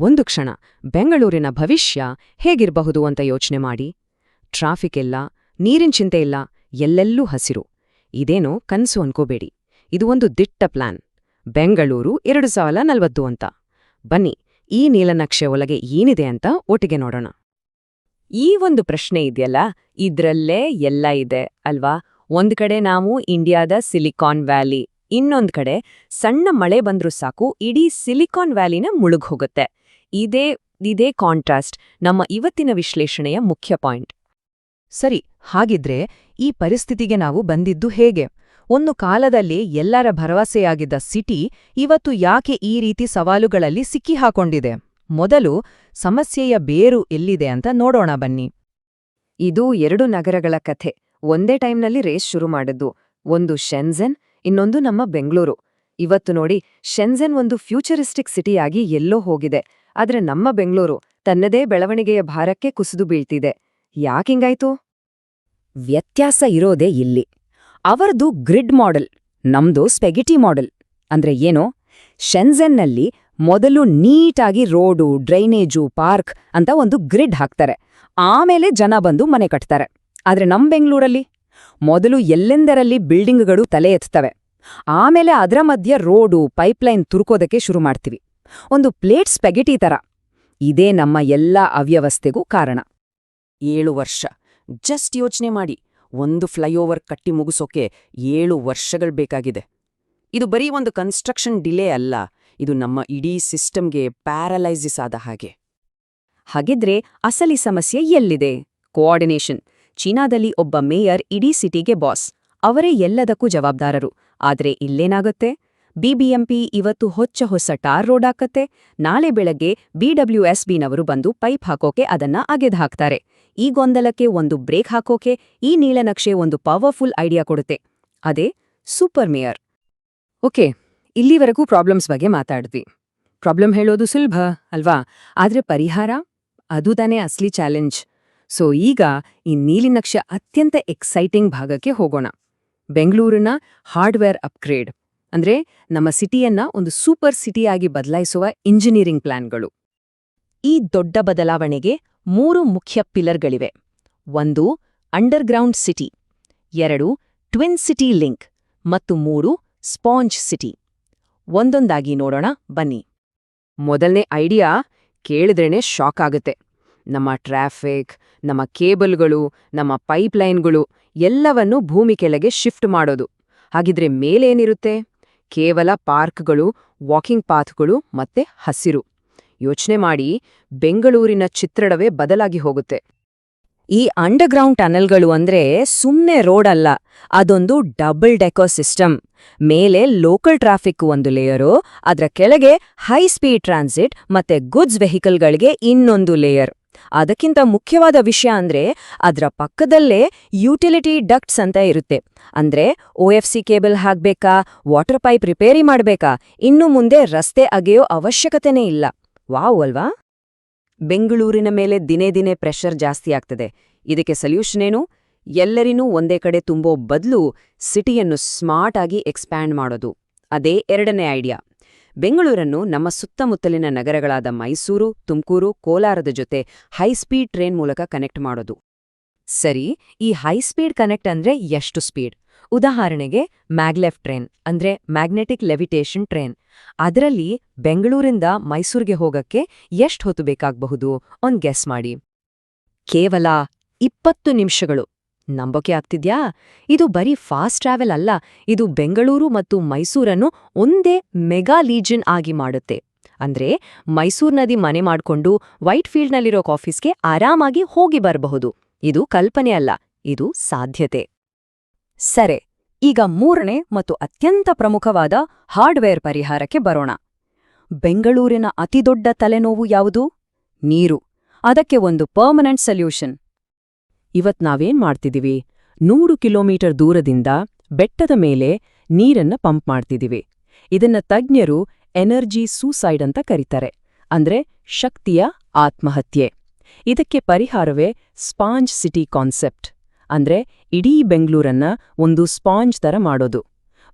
ಒಂದು ಕ್ಷಣ ಬೆಂಗಳೂರಿನ ಭವಿಷ್ಯ ಹೇಗಿರಬಹುದು ಅಂತ ಯೋಚನೆ ಮಾಡಿ. ಟ್ರಾಫಿಕ್ ಇಲ್ಲ, ನೀರಿನ ಚಿಂತೆ ಇಲ್ಲ, ಎಲ್ಲೆಲ್ಲೂ ಹಸಿರು. ಇದೇನೋ ಕನಸು ಅನ್ಕೋಬೇಡಿ. ಇದು ಒಂದು ದಿಟ್ಟ ಪ್ಲಾನ್. ಬೆಂಗಳೂರು ಎರಡು ಸಾವಿರ ನಲ್ವತ್ತು ಅಂತ. ಬನ್ನಿ, ಈ ನೀಲನಕ್ಷೆ ಒಳಗೆ ಏನಿದೆ ಅಂತ ಒಟ್ಟಿಗೆ ನೋಡೋಣ. ಈ ಒಂದು ಪ್ರಶ್ನೆ ಇದೆಯಲ್ಲ, ಇದ್ರಲ್ಲೇ ಎಲ್ಲ ಇದೆ, ಅಲ್ವಾ? ಒಂದ್ ಕಡೆ ನಾವು ಇಂಡಿಯಾದ ಸಿಲಿಕಾನ್ ವ್ಯಾಲಿ, ಇನ್ನೊಂದ್ ಕಡೆ ಸಣ್ಣ ಮಳೆ ಬಂದ್ರೂ ಸಾಕು, ಇಡೀ ಸಿಲಿಕಾನ್ ವ್ಯಾಲಿನ ಮುಳುಗ್ ಹೋಗುತ್ತೆ. ಇದೇ ಇದೇ ಕಾಂಟ್ರಾಸ್ಟ್ ನಮ್ಮ ಇವತ್ತಿನ ವಿಶ್ಲೇಷಣೆಯ ಮುಖ್ಯ ಪಾಯಿಂಟ್ ಸರಿ, ಹಾಗಿದ್ರೆ ಈ ಪರಿಸ್ಥಿತಿಗೆ ನಾವು ಬಂದಿದ್ದು ಹೇಗೆ? ಒಂದು ಕಾಲದಲ್ಲಿ ಎಲ್ಲರ ಭರವಸೆಯಾಗಿದ್ದ ಸಿಟಿ ಇವತ್ತು ಯಾಕೆ ಈ ರೀತಿ ಸವಾಲುಗಳಲ್ಲಿ ಸಿಕ್ಕಿಹಾಕೊಂಡಿದೆ? ಮೊದಲು ಸಮಸ್ಯೆಯ ಬೇರು ಎಲ್ಲಿದೆ ಅಂತ ನೋಡೋಣ ಬನ್ನಿ. ಇದು ಎರಡು ನಗರಗಳ ಕಥೆ. ಒಂದೇ ಟೈಮ್ನಲ್ಲಿ ರೇಸ್ ಶುರು ಮಾಡಿದ್ದು. ಒಂದು ಶೆನ್ಝೆನ್ ಇನ್ನೊಂದು ನಮ್ಮ ಬೆಂಗಳೂರು. ಇವತ್ತು ನೋಡಿ ಶೆನ್ಝೆನ್ ಒಂದು ಫ್ಯೂಚರಿಸ್ಟಿಕ್ ಸಿಟಿಯಾಗಿ ಎಲ್ಲೋ ಹೋಗಿದೆ. ಆದ್ರೆ ನಮ್ಮ ಬೆಂಗಳೂರು ತನ್ನದೇ ಬೆಳವಣಿಗೆಯ ಭಾರಕ್ಕೆ ಕುಸಿದು ಬೀಳ್ತಿದೆ. ಯಾಕಿಂಗಾಯ್ತು ವ್ಯತ್ಯಾಸ ಇರೋದೇ ಇಲ್ಲಿ. ಅವರದು ಗ್ರಿಡ್ ಮಾಡೆಲ್, ನಮ್ದು ಸ್ಪೆಗಿಟಿ ಮಾಡೆಲ್. ಅಂದ್ರೆ ಏನು? ಶೆನ್ಝೆನ್ನಲ್ಲಿ ಮೊದಲು ನೀಟಾಗಿ ರೋಡು, ಡ್ರೈನೇಜು, ಪಾರ್ಕ್ ಅಂತ ಒಂದು ಗ್ರಿಡ್ ಹಾಕ್ತಾರೆ. ಆಮೇಲೆ ಜನ ಬಂದು ಮನೆ ಕಟ್ತಾರೆ. ಆದ್ರೆ ನಮ್ ಬೆಂಗಳೂರಲ್ಲಿ? ಮೊದಲು ಎಲ್ಲೆಂದರಲ್ಲಿ ಬಿಲ್ಡಿಂಗ್ಗಳು ತಲೆ ಎತ್ತವೆ ಆಮೇಲೆ ಅದರ ಮಧ್ಯ ರೋಡು, ಪೈಪ್ಲೈನ್ ತುರ್ಕೋದಕ್ಕೆ ಶುರು ಮಾಡ್ತೀವಿ. ಒಂದು ಪ್ಲೇಟ್ ಸ್ಪೆಗೆಟಿ ತರ. ಇದೇ ನಮ್ಮ ಎಲ್ಲ ಅವ್ಯವಸ್ಥೆಗೂ ಕಾರಣ. ಏಳು ವರ್ಷ. ಜಸ್ಟ್ ಯೋಚನೆ ಮಾಡಿ. ಒಂದು ಫ್ಲೈಓವರ್ ಕಟ್ಟಿ ಮುಗಿಸೋಕೆ ಏಳು ವರ್ಷಗಳು ಬೇಕಾಗಿದೆ. ಇದು ಬರೀ ಒಂದು ಕನ್ಸ್ಟ್ರಕ್ಷನ್ ಡಿಲೇ ಅಲ್ಲ. ಇದು ನಮ್ಮ ಇಡೀ ಸಿಸ್ಟಮ್ಗೆ ಪ್ಯಾರಲೈಸಿಸ್ ಆದ ಹಾಗೆ. ಹಾಗಿದ್ರೆ ಅಸಲಿ ಸಮಸ್ಯೆ ಎಲ್ಲಿದೆ? ಕೋಆರ್ಡಿನೇಷನ್. ಚೀನಾದಲ್ಲಿ ಒಬ್ಬ ಮೇಯರ್ ಇಡೀ ಸಿಟಿಗೆ ಬಾಸ್. ಅವರೇ ಎಲ್ಲದಕ್ಕೂ ಜವಾಬ್ದಾರರು. ಆದರೆ ಇಲ್ಲೇನಾಗುತ್ತೆ? ಬಿಬಿಎಂಪಿ ಇವತ್ತು ಹೊಚ್ಚ ಹೊಸ ಟಾರ್ ರೋಡ್ ಹಾಕತ್ತೆ. ನಾಳೆ ಬೆಳಗ್ಗೆ ಬಿಡಬ್ಲ್ಯೂಎಸ್ಬಿನವರು ಬಂದು ಪೈಪ್ ಹಾಕೋಕೆ ಅದನ್ನ ಅಗೆದ್ ಹಾಕ್ತಾರೆ. ಈ ಗೊಂದಲಕ್ಕೆ ಒಂದು ಬ್ರೇಕ್ ಹಾಕೋಕೆ, ಈ ನೀಲನಕ್ಷೆ ಒಂದು ಪವರ್ಫುಲ್ ಐಡಿಯಾ ಕೊಡುತ್ತೆ. ಅದೇ ಸೂಪರ್ ಮೇಯರ್. ಓಕೆ, ಇಲ್ಲಿವರೆಗೂ ಪ್ರಾಬ್ಲಮ್ಸ್ ಬಗ್ಗೆ ಮಾತಾಡಿದ್ವಿ. ಪ್ರಾಬ್ಲಮ್ ಹೇಳೋದು ಸುಲಭ, ಅಲ್ವಾ? ಆದ್ರೆ ಪರಿಹಾರ? ಅದು ತಾನೇ ಅಸ್ಲಿ ಚಾಲೆಂಜ್. ಸೊ, ಈಗ ಈ ನೀಲಿನಕ್ಷೆ ಅತ್ಯಂತ ಎಕ್ಸೈಟಿಂಗ್ ಭಾಗಕ್ಕೆ ಹೋಗೋಣ. ಬೆಂಗಳೂರಿನ ಹಾರ್ಡ್ವೇರ್ ಅಪ್ಗ್ರೇಡ್. ಅಂದ್ರೆ ನಮ್ಮ ಸಿಟಿಯನ್ನ ಒಂದು ಸೂಪರ್ ಸಿಟಿಯಾಗಿ ಬದಲಾಯಿಸುವ ಇಂಜಿನಿಯರಿಂಗ್ ಪ್ಲಾನ್ಗಳು. ಈ ದೊಡ್ಡ ಬದಲಾವಣೆಗೆ ಮೂರು ಮುಖ್ಯ ಪಿಲ್ಲರ್ಗಳಿವೆ. ಒಂದು, ಅಂಡರ್ಗ್ರೌಂಡ್ ಸಿಟಿ. ಎರಡು, ಟ್ವಿನ್ ಸಿಟಿ ಲಿಂಕ್. ಮತ್ತು ಮೂರು, ಸ್ಪಾಂಜ್ ಸಿಟಿ. ಒಂದೊಂದಾಗಿ ನೋಡೋಣ, ಬನ್ನಿ. ಮೊದಲನೇ ಐಡಿಯಾ ಕೇಳಿದ್ರೇನೆ ಶಾಕ್ ಆಗುತ್ತೆ. ನಮ್ಮ ಟ್ರಾಫಿಕ್, ನಮ್ಮ ಕೇಬಲ್ಗಳು, ನಮ್ಮ ಪೈಪ್ಲೈನ್ಗಳು ಎಲ್ಲವನ್ನೂ ಭೂಮಿ ಕೆಳಗೆ ಶಿಫ್ಟ್ ಮಾಡೋದು. ಹಾಗಿದ್ರೆ ಮೇಲೇನಿರುತ್ತೆ? ಕೇವಲ ಪಾರ್ಕ್ಗಳು, ವಾಕಿಂಗ್ ಪಾತ್ಗಳು ಮತ್ತೆ ಹಸಿರು. ಯೋಚನೆ ಮಾಡಿ ಬೆಂಗಳೂರಿನ ಚಿತ್ರಣವೇ ಬದಲಾಗಿ ಹೋಗುತ್ತೆ. ಈ ಅಂಡರ್ಗ್ರೌಂಡ್ ಟನಲ್ಗಳು ಅಂದ್ರೆ ಸುಮ್ನೆ ರೋಡ್ ಅಲ್ಲ, ಅದೊಂದು ಡಬಲ್ ಡೆಕೋ ಸಿಸ್ಟಮ್. ಮೇಲೆ ಲೋಕಲ್ ಟ್ರಾಫಿಕ್ ಒಂದು ಲೇಯರು, ಅದರ ಕೆಳಗೆ ಹೈ ಸ್ಪೀಡ್ ಟ್ರಾನ್ಸಿಟ್ ಮತ್ತೆ ಗುಡ್ಸ್ ವೆಹಿಕಲ್ಗಳಿಗೆ ಇನ್ನೊಂದು ಲೇಯರ್. ಅದಕ್ಕಿಂತ ಮುಖ್ಯವಾದ ವಿಷಯ ಅಂದ್ರೆ ಅದರ ಪಕ್ಕದಲ್ಲೇ ಯುಟಿಲಿಟಿ ಡಕ್ಟ್ಸ್ ಅಂತ ಇರುತ್ತೆ. ಅಂದ್ರೆ ಸಿ ಕೇಬಲ್ ಹಾಕ್ಬೇಕಾ, ವಾಟರ್ ಪೈಪ್ ರಿಪೇರಿ ಮಾಡ್ಬೇಕಾ, ಇನ್ನು ಮುಂದೆ ರಸ್ತೆ ಅಗೆಯೋ ಅವಶ್ಯಕತೆನೇ ಇಲ್ಲ. ವಾವ್ ಅಲ್ವಾ? ಬೆಂಗಳೂರಿನ ಮೇಲೆ ದಿನೇ ದಿನೇ ಪ್ರೆಷರ್ ಜಾಸ್ತಿ ಆಗ್ತದೆ. ಇದಕ್ಕೆ ಸೊಲ್ಯೂಷನ್ ಏನು? ಎಲ್ಲರಿನೂ ಒಂದೇ ಕಡೆ ತುಂಬೋ ಬದಲು ಸಿಟಿಯನ್ನು ಸ್ಮಾರ್ಟ್ ಆಗಿ ಎಕ್ಸ್ಪ್ಯಾಂಡ್ ಮಾಡೋದು. ಅದೇ ಎರಡನೇ ಐಡಿಯಾ. ಬೆಂಗಳೂರನ್ನು ನಮ್ಮ ಸುತ್ತಮುತ್ತಲಿನ ನಗರಗಳಾದ ಮೈಸೂರು, ತುಮಕೂರು, ಕೋಲಾರದ ಜೊತೆ ಹೈಸ್ಪೀಡ್ ಟ್ರೈನ್ ಮೂಲಕ ಕನೆಕ್ಟ್ ಮಾಡೋದು. ಸರಿ, ಈ ಹೈಸ್ಪೀಡ್ ಕನೆಕ್ಟ್ ಅಂದ್ರೆ ಎಷ್ಟು ಸ್ಪೀಡ್? ಉದಾಹರಣೆಗೆ ಮ್ಯಾಗ್ಲೆಫ್ ಟ್ರೈನ್ ಅಂದ್ರೆ ಮ್ಯಾಗ್ನೆಟಿಕ್ ಲೆವಿಟೇಷನ್ ಟ್ರೈನ್. ಅದರಲ್ಲಿ ಬೆಂಗಳೂರಿಂದ ಮೈಸೂರಿಗೆ ಹೋಗಕ್ಕೆ ಎಷ್ಟು ಹೊತ್ತು ಬೇಕಾಗಬಹುದು? ಒಂದ್ ಗೆಸ್ ಮಾಡಿ. ಕೇವಲ ಇಪ್ಪತ್ತು ನಿಮಿಷಗಳು. ನಂಬೋಕೆ ಆಗ್ತಿದ್ಯಾ? ಇದು ಬರೀ ಫಾಸ್ಟ್ ಟ್ರಾವೆಲ್ ಅಲ್ಲ, ಇದು ಬೆಂಗಳೂರು ಮತ್ತು ಮೈಸೂರನ್ನು ಒಂದೇ ಮೆಗಾ ಲೀಜನ್ ಆಗಿ ಮಾಡುತ್ತೆ. ಅಂದ್ರೆ ಮೈಸೂರ್ ನದಿ ಮನೆ ಮಾಡ್ಕೊಂಡು ವೈಟ್ ಫೀಲ್ಡ್ನಲ್ಲಿರೋ ಕಾಫೀಸ್ಗೆ ಆರಾಮಾಗಿ ಹೋಗಿ ಬರಬಹುದು. ಇದು ಕಲ್ಪನೆ ಅಲ್ಲ, ಇದು ಸಾಧ್ಯತೆ. ಸರಿ, ಈಗ ಮೂರನೇ ಮತ್ತು ಅತ್ಯಂತ ಪ್ರಮುಖವಾದ ಹಾರ್ಡ್ವೇರ್ ಪರಿಹಾರಕ್ಕೆ ಬರೋಣ. ಬೆಂಗಳೂರಿನ ಅತಿದೊಡ್ಡ ತಲೆನೋವು ಯಾವುದು? ನೀರು. ಅದಕ್ಕೆ ಒಂದು ಪರ್ಮನೆಂಟ್ ಸೊಲ್ಯೂಷನ್. ಇವತ್ ನಾವೇನ್ ಮಾಡ್ತಿದೀವಿ? ನೂರು ಕಿಲೋಮೀಟರ್ ದೂರದಿಂದ ಬೆಟ್ಟದ ಮೇಲೆ ನೀರನ್ನ ಪಂಪ್ ಮಾಡ್ತಿದೀವಿ. ಇದನ್ನ ತಜ್ಞರು ಎನರ್ಜಿ ಸೂಸೈಡ್ ಅಂತ ಕರೀತಾರೆ. ಅಂದ್ರೆ ಶಕ್ತಿಯ ಆತ್ಮಹತ್ಯೆ. ಇದಕ್ಕೆ ಪರಿಹಾರವೇ ಸ್ಪಾಂಜ್ ಸಿಟಿ ಕಾನ್ಸೆಪ್ಟ್. ಅಂದ್ರೆ ಇಡೀ ಬೆಂಗಳೂರನ್ನ ಒಂದು ಸ್ಪಾಂಜ್ ತರ ಮಾಡೋದು.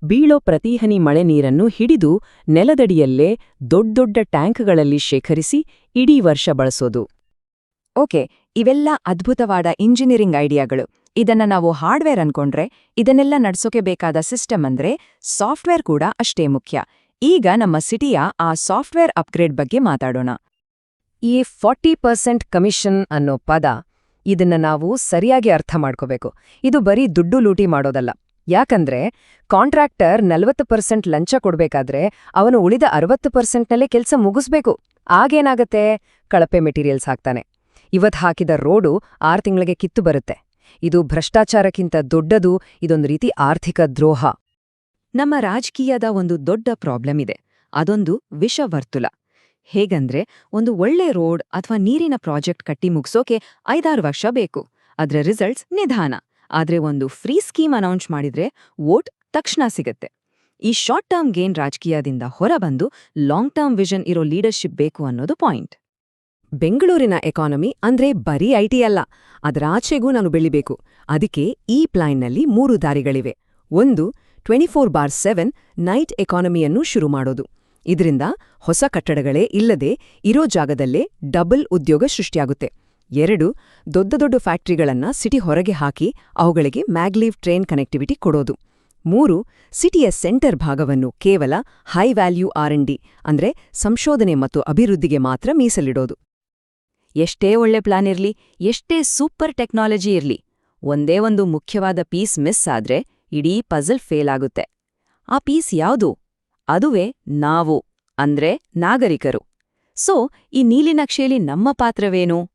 ಬೀಳೋ ಪ್ರತಿಹನಿ ಮಳೆ ನೀರನ್ನು ಹಿಡಿದು ನೆಲದಡಿಯಲ್ಲೇ ದೊಡ್ಡೊಡ್ಡ ಟ್ಯಾಂಕ್ಗಳಲ್ಲಿ ಶೇಖರಿಸಿ ಇಡೀ ವರ್ಷ ಬಳಸೋದು. ಓಕೆ, ಇವೆಲ್ಲ ಅದ್ಭುತವಾದ ಇಂಜಿನಿಯರಿಂಗ್ ಐಡಿಯಾಗಳು. ಇದನ್ನ ನಾವು ಹಾರ್ಡ್ವೇರ್ ಅನ್ಕೊಂಡ್ರೆ, ಇದನ್ನೆಲ್ಲ ನಡೆಸೋಕೆ ಬೇಕಾದ ಸಿಸ್ಟಮ್ ಅಂದ್ರೆ ಸಾಫ್ಟ್ವೇರ್ ಕೂಡ ಅಷ್ಟೇ ಮುಖ್ಯ. ಈಗ ನಮ್ಮ ಸಿಟಿಯ ಆ ಸಾಫ್ಟ್ವೇರ್ ಅಪ್ಗ್ರೇಡ್ ಬಗ್ಗೆ ಮಾತಾಡೋಣ. ಈ ಫಾರ್ಟಿ ಪರ್ಸೆಂಟ್ ಕಮಿಷನ್ ಅನ್ನೋ ಪದ ಇದನ್ನ ನಾವು ಸರಿಯಾಗಿ ಅರ್ಥ ಮಾಡ್ಕೋಬೇಕು. ಇದು ಬರೀ ದುಡ್ಡು ಲೂಟಿ ಮಾಡೋದಲ್ಲ. ಯಾಕಂದ್ರೆ ಕಾಂಟ್ರಾಕ್ಟರ್ ನಲವತ್ತು ಪರ್ಸೆಂಟ್ ಲಂಚ ಕೊಡ್ಬೇಕಾದ್ರೆ ಅವನು ಉಳಿದ ಅರವತ್ತು ಪರ್ಸೆಂಟ್ನಲ್ಲೇ ಕೆಲಸ ಮುಗಿಸ್ಬೇಕು. ಆಗೇನಾಗತ್ತೆ? ಕಳಪೆ ಮೆಟೀರಿಯಲ್ಸ್ ಹಾಕ್ತಾನೆ. ಇವತ್ ಹಾಕಿದ ರೋಡು ಆರು ತಿಂಗಳಿಗೆ ಕಿತ್ತು ಬರುತ್ತೆ. ಇದು ಭ್ರಷ್ಟಾಚಾರಕ್ಕಿಂತ ದೊಡ್ಡದು, ಇದೊಂದು ರೀತಿ ಆರ್ಥಿಕ ದ್ರೋಹ. ನಮ್ಮ ರಾಜಕೀಯದ ಒಂದು ದೊಡ್ಡ ಪ್ರಾಬ್ಲಮ್ ಇದೆ. ಅದೊಂದು ವಿಷವರ್ತುಲ. ಹೇಗಂದ್ರೆ, ಒಂದು ಒಳ್ಳೆ ರೋಡ್ ಅಥವಾ ನೀರಿನ ಪ್ರಾಜೆಕ್ಟ್ ಕಟ್ಟಿ ಮುಗಿಸೋಕೆ ಐದಾರು ವರ್ಷ ಬೇಕು. ಅದರ ರಿಸಲ್ಟ್ಸ್ ನಿಧಾನ. ಆದ್ರೆ ಒಂದು ಫ್ರೀ ಸ್ಕೀಮ್ ಅನೌನ್ಸ್ ಮಾಡಿದ್ರೆ ವೋಟ್ ತಕ್ಷಣ ಸಿಗತ್ತೆ. ಈ ಶಾರ್ಟ್ ಟರ್ಮ್ ಗೇನ್ ರಾಜಕೀಯದಿಂದ ಹೊರಬಂದು, ಲಾಂಗ್ ಟರ್ಮ್ ವಿಷನ್ ಇರೋ ಲೀಡರ್ಶಿಪ್ ಬೇಕು ಅನ್ನೋದು ಪಾಯಿಂಟ್. ಬೆಂಗಳೂರಿನ ಎಕಾನಮಿ ಅಂದ್ರೆ ಬರೀ ಐಟಿ ಅಲ್ಲ. ಅದರಾಚೆಗೂ ನಾನು ಬೆಳಿಬೇಕು. ಅದಕ್ಕೆ ಈ ಪ್ಲಾನ್ನಲ್ಲಿ ಮೂರು ದಾರಿಗಳಿವೆ. ಒಂದು twenty four by seven night ಎಕಾನಮಿಯನ್ನು ಶುರು ಮಾಡೋದು. ಇದರಿಂದ ಹೊಸ ಕಟ್ಟಡಗಳೇ ಇಲ್ಲದೆ ಇರೋ ಜಾಗದಲ್ಲೇ ಡಬಲ್ ಉದ್ಯೋಗ ಸೃಷ್ಟಿಯಾಗುತ್ತೆ. ಎರಡು, ದೊಡ್ಡ ದೊಡ್ಡ ಫ್ಯಾಕ್ಟ್ರಿಗಳನ್ನ ಸಿಟಿ ಹೊರಗೆ ಹಾಕಿ ಅವುಗಳಿಗೆ ಮ್ಯಾಗ್ಲೀವ್ ಟ್ರೈನ್ ಕನೆಕ್ಟಿವಿಟಿ ಕೊಡೋದು. ಮೂರು ಸಿಟಿಯ ಸೆಂಟರ್ ಭಾಗವನ್ನು ಕೇವಲ ಹೈ ವ್ಯಾಲ್ಯೂ ಆರ್ ಡಿ ಅಂದ್ರೆ ಸಂಶೋಧನೆ ಮತ್ತು ಅಭಿವೃದ್ಧಿಗೆ ಮಾತ್ರ ಮೀಸಲಿಡೋದು. ಎಷ್ಟೇ ಒಳ್ಳೆ ಪ್ಲಾನ್ ಇರ್ಲಿ, ಎಷ್ಟೇ ಸೂಪರ್ ಟೆಕ್ನಾಲಜಿ ಇರ್ಲಿ, ಒಂದೇ ಒಂದು ಮುಖ್ಯವಾದ ಪೀಸ್ ಮಿಸ್ ಆದ್ರೆ ಇಡೀ ಪಜಲ್ ಫೇಲ್ ಆಗುತ್ತೆ. ಆ ಪೀಸ್ ಯಾವುದು? ಅದುವೇ ನಾವು, ಅಂದ್ರೆ ನಾಗರಿಕರು. ಸೊ, ಈ ನೀಲಿ ನಕ್ಷೆಯಲ್ಲಿ ನಮ್ಮ ಪಾತ್ರವೇನು?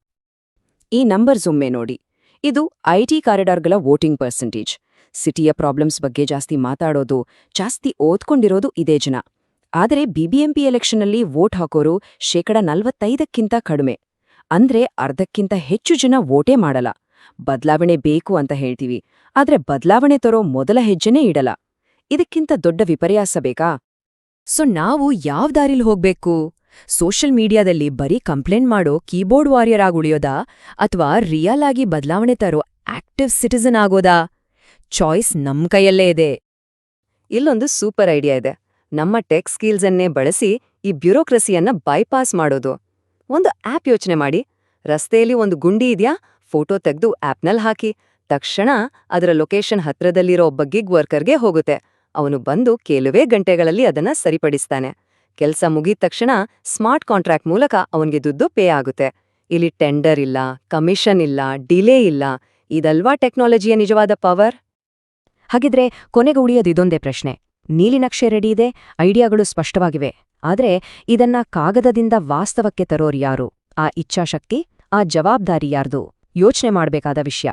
ಈ ನಂಬರ್ಸ್ ಒಮ್ಮೆ ನೋಡಿ. ಇದು ಐಟಿ ಕಾರಿಡಾರ್ಗಳ ವೋಟಿಂಗ್ ಪರ್ಸೆಂಟೇಜ್. ಸಿಟಿಯ ಪ್ರಾಬ್ಲಮ್ಸ್ ಬಗ್ಗೆ ಜಾಸ್ತಿ ಮಾತಾಡೋದು, ಜಾಸ್ತಿ ಓದ್ಕೊಂಡಿರೋದು ಇದೇ ಜನ. ಆದರೆ ಬಿಬಿಎಂಪಿ ಎಲೆಕ್ಷನ್ನಲ್ಲಿ ವೋಟ್ ಹಾಕೋರು ಶೇಕಡ ನಲವತ್ತೈದಕ್ಕಿಂತ ಕಡಿಮೆ. ಅಂದ್ರೆ ಅರ್ಧಕ್ಕಿಂತ ಹೆಚ್ಚು ಜನ ವೋಟೇ ಮಾಡಲ್ಲ. ಬದಲಾವಣೆ ಬೇಕು ಅಂತ ಹೇಳ್ತೀವಿ. ಆದ್ರೆ ಬದಲಾವಣೆ ತರೋ ಮೊದಲ ಹೆಜ್ಜೆನೇ ಇಡಲ್ಲ. ಇದಕ್ಕಿಂತ ದೊಡ್ಡ ವಿಪರ್ಯಾಸ ಬೇಕಾ? ಸೊ ನಾವು ಯಾವ್ ದಾರಿಲ್ ಹೋಗ್ಬೇಕು? ಸೋಷಿಯಲ್ ಮೀಡಿಯಾದಲ್ಲಿ ಬರೀ ಕಂಪ್ಲೇಂಟ್ ಮಾಡೋ ಕೀಬೋರ್ಡ್ ವಾರಿಯರ್ ಆಗುಳಿಯೋದಾ ಅಥವಾ ರಿಯಲ್ ಆಗಿ ಬದಲಾವಣೆ ತರೋ ಆಕ್ಟಿವ್ ಸಿಟಿಸನ್ ಆಗೋದಾ? ಚಾಯ್ಸ್ ನಮ್ ಕೈಯಲ್ಲೇ ಇದೆ. ಇಲ್ಲೊಂದು ಸೂಪರ್ ಐಡಿಯಾ ಇದೆ. ನಮ್ಮ ಟೆಕ್ ಸ್ಕಿಲ್ಸನ್ನೇ ಬಳಸಿ ಈ ಬ್ಯೂರೋಕ್ರಸಿಯನ್ನ ಬೈಪಾಸ್ ಮಾಡೋದು. ಒಂದು ಆ್ಯಪ್ ಯೋಚನೆ ಮಾಡಿ. ರಸ್ತೆಯಲ್ಲಿ ಒಂದು ಗುಂಡಿ ಇದ್ಯಾ? ಫೋಟೋ ತೆಗೆದು ಆ್ಯಪ್ನಲ್ಲಿ ಹಾಕಿ. ತಕ್ಷಣ ಅದರ ಲೊಕೇಶನ್ ಹತ್ರದಲ್ಲಿರೋ ಒಬ್ಬ ಗಿಗ್ ವರ್ಕರ್ಗೆ ಹೋಗುತ್ತೆ. ಅವನು ಬಂದು ಕೆಲವೇ ಗಂಟೆಗಳಲ್ಲಿ ಅದನ್ನ ಸರಿಪಡಿಸ್ತಾನೆ. ಕೆಲಸ ಮುಗಿದ ತಕ್ಷಣ ಸ್ಮಾರ್ಟ್ ಕಾಂಟ್ರಾಕ್ಟ್ ಮೂಲಕ ಅವನಿಗೆ ದುಡ್ಡು ಪೇ ಆಗುತ್ತೆ. ಇಲ್ಲಿ ಟೆಂಡರ್ ಇಲ್ಲ, ಕಮಿಷನ್ ಇಲ್ಲ, ಡಿಲೇ ಇಲ್ಲ. ಇದಲ್ವಾ ಟೆಕ್ನಾಲಜಿಯ ನಿಜವಾದ ಪವರ್? ಹಾಗಿದ್ರೆ ಕೊನೆಗೆ ಇದೊಂದೇ ಪ್ರಶ್ನೆ. ನೀಲಿನಕ್ಷೆ ರೆಡಿ ಇದೆ, ಐಡಿಯಾಗಳು ಸ್ಪಷ್ಟವಾಗಿವೆ. ಆದ್ರೆ ಇದನ್ನ ಕಾಗದದಿಂದ ವಾಸ್ತವಕ್ಕೆ ತರೋರು ಯಾರು? ಆ ಇಚ್ಛಾಶಕ್ತಿ ಆ ಜವಾಬ್ದಾರಿ ಯಾರ್ದು? ಯೋಚನೆ ಮಾಡಬೇಕಾದ ವಿಷಯ.